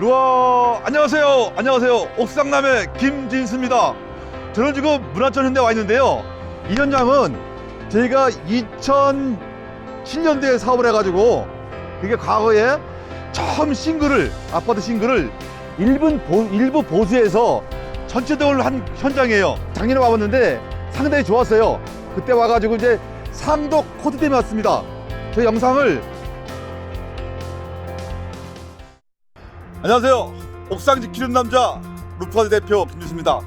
우와 안녕하세요. 안녕하세요. 옥상남의 김진수입니다. 저는 지금 문화천 현대에 와 있는데요. 이 현장은 저희가 2007년도에 사업을 해가지고 그게 과거에 처음 싱글을 아파트 싱글을 일본 보, 일부 보수에서 전체적으로 한 현장이에요. 작년에 와봤는데 상당히 좋았어요. 그때 와가지고 이제 상도 코드 때문에 왔습니다. 저 영상을 안녕하세요. 옥상 지키는 남자 루프가드 대표 김주수입니다.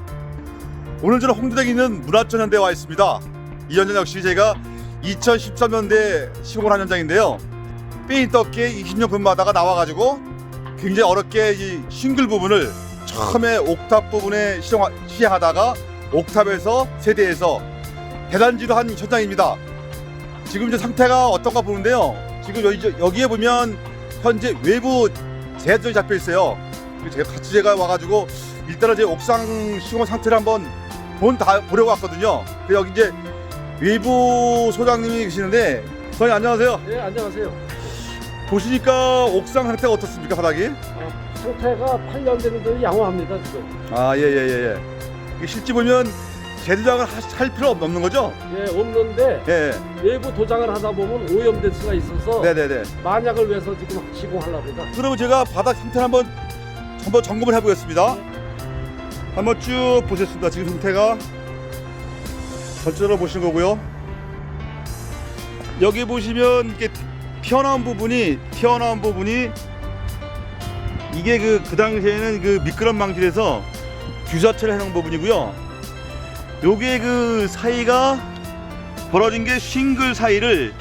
오늘 저는 홍대에 있는 문화천 현대에 와 있습니다. 이 현장 역시 제가 2013년대 시공을 한 현장인데요. 삐 떴게 20년 근무하다가 나와가지고 굉장히 어렵게 이 싱글 부분을 처음에 옥탑 부분에 시행하다가 옥탑에서 세대에서 대단지로 한 현장입니다. 지금 이제 상태가 어떤가 보는데요. 지금 여기, 여기에 보면 현재 외부 제한점이 잡혀 있어요. 그래서 제가 같이 제가 와가지고 일단은 제 옥상 시공 상태를 한번 본 다 보려고 왔거든요. 여기 이제 외부 소장님이 계시는데 선생님 안녕하세요. 네, 안녕하세요. 보시니까 옥상 상태가 어떻습니까 바닥이? 어, 상태가 8년 되는데 양호합니다, 지금. 아 예 예 예예. 이게 실제 보면 재도장을 하- 할 필요 없는 거죠? 예, 없는데 예. 외부 도장을 하다 보면 오염될 수가 있어서 네 네 네. 만약을 위해서 지금 시공하려고 합니다. 그러면 제가 바닥 상태를 한번 한번 점검을 해보겠습니다. 한번 쭉 보겠습니다. 지금 상태가 전체적으로 보시는 거고요. 여기 보시면 이게 튀어나온 부분이 튀어나온 부분이 이게 그 그 당시에는 그 미끄럼 방지에서 규사체를 해놓은 부분이고요. 요게 그 사이가 벌어진 게 싱글 사이를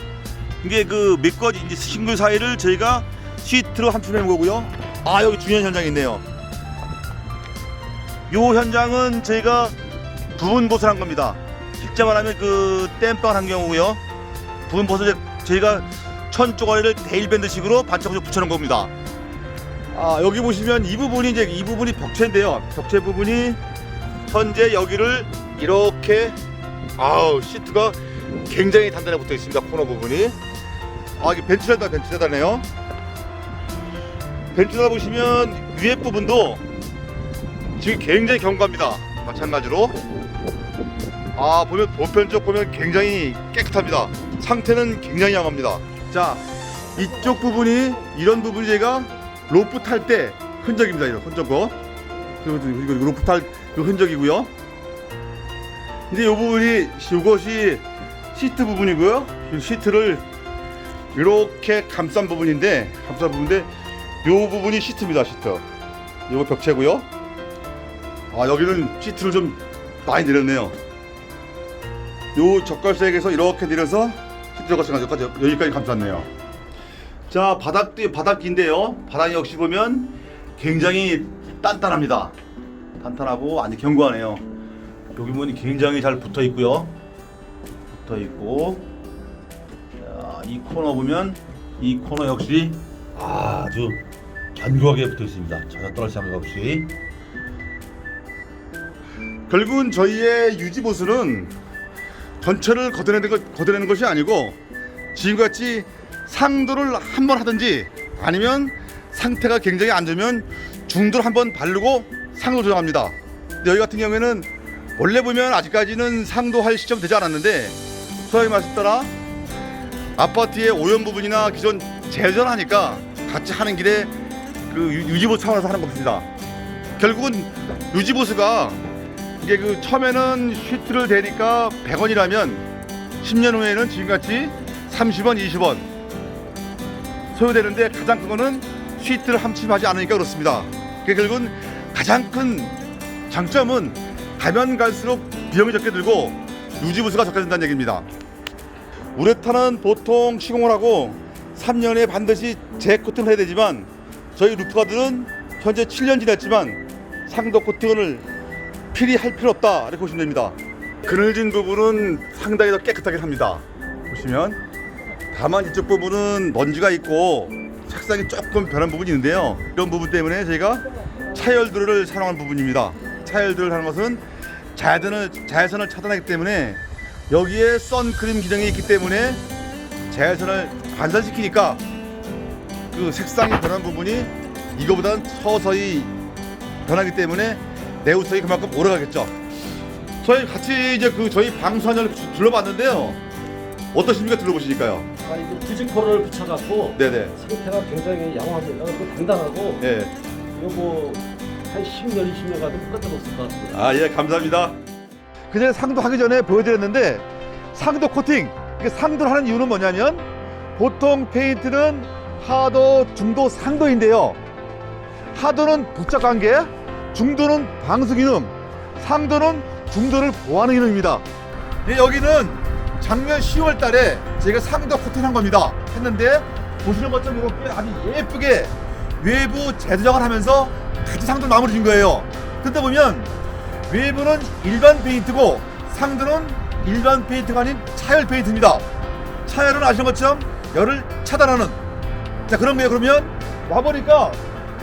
이게 그 이제 싱글 사이를 저희가 시트로 함축해 거고요. 아 여기 중요한 현장이 있네요. 요 현장은 저희가 부분 보수한 겁니다. 실제 말하면 그 땜빵을 한 경우고요. 부분 보수 저희가 천 쪼가리를 데일밴드식으로 반짝반짝 붙여놓은 겁니다. 아 여기 보시면 이 부분이 이제 이 부분이 벽체인데요. 벽체 부분이 현재 여기를 이렇게 아우 시트가 굉장히 단단하게 붙어 있습니다. 코너 부분이 아 이게 벤츠레다 벤츠레다네요. 벤츠레다 보시면 위에 부분도 지금 굉장히 견고합니다. 마찬가지로 아 보면 보편 쪽 보면 굉장히 깨끗합니다. 상태는 굉장히 양호합니다. 자 이쪽 부분이 이런 부분이 제가 로프 탈 때 흔적입니다. 이런 흔적 거 그리고 이거 로프 탈 그 흔적이고요. 근데 이 부분이 이것이 시트 부분이고요. 이 시트를 이렇게 감싼 부분인데 감싼 부분인데 요 부분이 시트입니다. 시트. 요거 벽체고요. 아 여기는 시트를 좀 많이 내렸네요. 요 젓갈색에서 이렇게 내려서 시트 젓갈색 여기까지 여기까지 감쌌네요. 자 바닥도 바닥인데요. 바닥 역시 보면 굉장히 단단합니다. 단단하고 아주 견고하네요. 여기 보니 굉장히 잘 붙어 있고요. 붙어 있고 자, 이 코너 보면 이 코너 역시 아주 견고하게 붙어 있습니다. 전혀 않는 것 없이. 결국은 저희의 유지 보수는 전체를 걷어내는, 것, 걷어내는 것이 아니고 지금같이 상도를 한 번 하든지 아니면 상태가 굉장히 안 좋으면 중도를 한 번 바르고 상도 조정합니다. 여기 같은 경우에는 원래 보면 아직까지는 상도할 시점 되지 않았는데 소장님 말씀 따라 아파트의 오염 부분이나 기존 재전하니까 같이 하는 길에 그 유- 유지보수 차원에서 하는 겁니다. 결국은 유지보수가 이게 그 처음에는 시트를 대니까 100원이라면 10년 후에는 지금같이 30원, 20원 소요되는데 가장 큰 거는 시트를 함침하지 않으니까 그렇습니다. 그 결국은 가장 큰 장점은 가면 갈수록 비용이 적게 들고 유지보수가 적게 든다는 얘기입니다. 우레탄은 보통 시공을 하고 3년에 반드시 재코팅을 해야 되지만 저희 루프가드는 현재 7년 지났지만 상도 코팅을 필히 할 필요 없다 이렇게 보시면 됩니다. 그늘진 부분은 상당히 더 깨끗하게 합니다. 보시면 다만 이쪽 부분은 먼지가 있고 색상이 조금 변한 부분이 있는데요. 이런 부분 때문에 저희가 차열들을 사용한 부분입니다. 차열들을 하는 것은 자외선을, 자외선을 차단하기 때문에 여기에 선크림 기능이 있기 때문에 자외선을 반사시키니까 그 색상이 변한 부분이 이거보다는 서서히 변하기 때문에 내구성이 그만큼 오래 가겠죠. 저희 같이 이제 그 저희 방수한을 둘러봤는데요. 어떠십니까? 둘러보시니까요. 아, 이게 부직포를 붙여갖고 네네. 상태가 굉장히 양호합니다. 그 단단하고 예. 이거 뭐 한 10년, 20년 가도 끝도 없을 것 같습니다. 아, 예, 감사합니다. 그전에 상도 하기 전에 보여드렸는데 상도 코팅. 이게 상도를 하는 이유는 뭐냐면 보통 페인트는 하도, 중도, 상도인데요. 하도는 부착 관계, 중도는 방수 기능, 상도는 중도를 보호하는 기능입니다. 네, 여기는 작년 10월 달에 제가 상도 코팅한 겁니다. 했는데 보시는 것처럼 이렇게 아주 예쁘게 외부 재도장을 하면서 같이 상도 마무리 준 거예요. 근데 보면 외부는 일반 페인트고 상도는 일반 페인트가 아닌 차열 페인트입니다. 차열은 아시는 것처럼 열을 차단하는 자 그런 거예요. 그러면 와보니까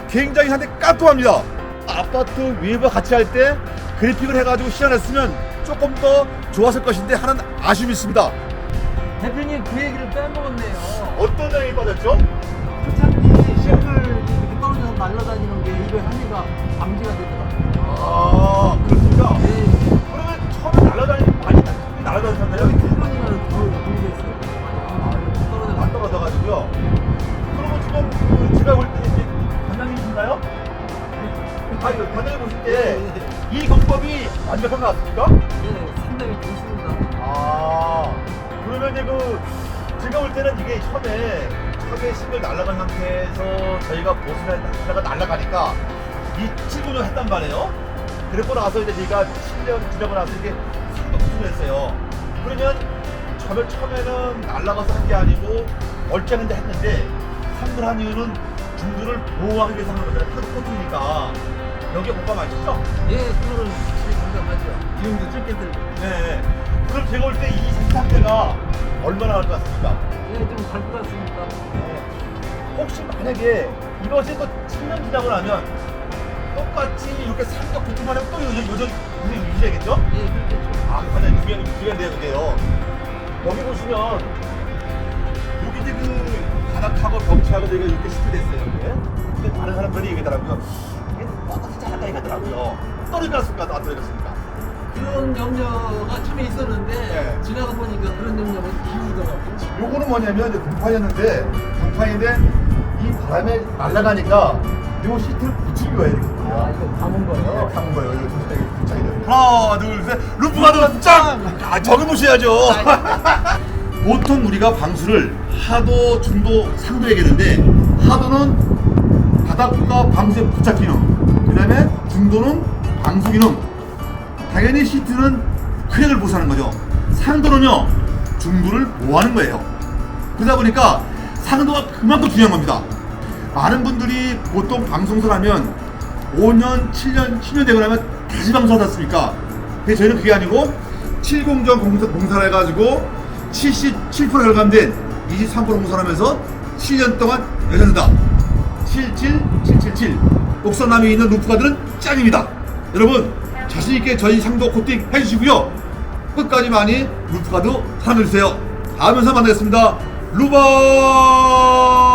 굉장히 한데 깔끔합니다. 아파트 외부와 같이 할 때 그래픽을 해가지고 시연했으면 조금 더 좋았을 것인데 하는 아쉬움이 있습니다. 대표님 그 얘기를 빼먹었네요. 어떤 점이 빠졌죠? 날아다니는 게 이거 향기가 방지가 되더라고요. 아 그렇습니까? 네, 그러면 처음에 날아다니 많이 날아다니셨나요? 일본이라는 더 공개했어요. 안 떨어져. 떨어져가지고요. 그러면 지금 그 제가 볼 때 이제 관장님이신가요? 아, 이거 관장님 보실 때 이 공법이 완벽한 것 같습니까? 네, 상당히 좋습니다. 아, 그러면 이제 그 제가 볼 때는 이게 처음에 처음에 싱글 날아간 상태에서 저희가 보스를 하다가 날아가니까 이 친구를 했단 말이에요. 그리고 나서 이제 저희가 7년 지나고 나서 이게 상도 구출을 했어요. 그러면 처음에 처음에는 날아가서 한 게 아니고 얼짱인데 했는데 상을 한 이유는 중도를 보호하기 위해서 하는 거잖아요. 하도 코트니까 여기에 공감 아시죠? 예, 그거는 확실히 공감하죠. 이름도 짧게 들고. 네. 그럼 제가 볼때이 상태가 얼마나 갈 것 같습니까? 예, 좀갈 것 같습니다. 네. 혹시 만약에 이것이 또 7년 지나고 나면 똑같이 이렇게 삼각 붙기만 하면 또 요즘 요즘 유지되겠죠? 예, 그렇겠죠. 아, 완전 중요한 중요한데요, 그게요. 여기 보시면 여기 이제 그 바닥하고 벽체하고 되게 이렇게 시트됐어요, 이게. 근데 다른 사람들이 얘기하더라고요. 이게 어떻게 잘할까 얘기하더라고요. 떨어졌습니까? 안 떨어졌습니까? 그런 염려가 처음에 있었는데 네. 지나가 보니까 그런 염려가 기울더라고요. 요거는 뭐냐면 이제 동파였는데 동파인데 이 바람에 날아가니까 요 시트를 붙인 거예요 이렇게 아, 이거 감은 거요? 감은 거예요 이거 조심하게 붙여야 돼요 하나 둘셋 루프가드 짱! 아 저기 보셔야죠 보통 우리가 방수를 하도 중도 상도 얘기했는데 하도는 바닥과 방수의 부착 기능 그 다음에 중도는 방수 기능 당연히 시트는 크랙을 보수하는 거죠 상도는요 중도를 보호하는 거예요 그러다 보니까 상도가 그만큼 중요한 겁니다. 많은 분들이 보통 방송설 하면 5년, 7년, 10년 되고 나면 다시 방송하지 않습니까? 근데 저희는 그게 아니고 70전 공사, 공사를 해가지고 77% 결감된 23% 공사를 하면서 7년 동안 여전하다. 77777 옥선남에 있는 루프가들은 짱입니다. 여러분 자신있게 저희 상도 코팅 해주시고요. 끝까지 많이 루프가드 사랑해주세요. 다음 영상 만나겠습니다. 루바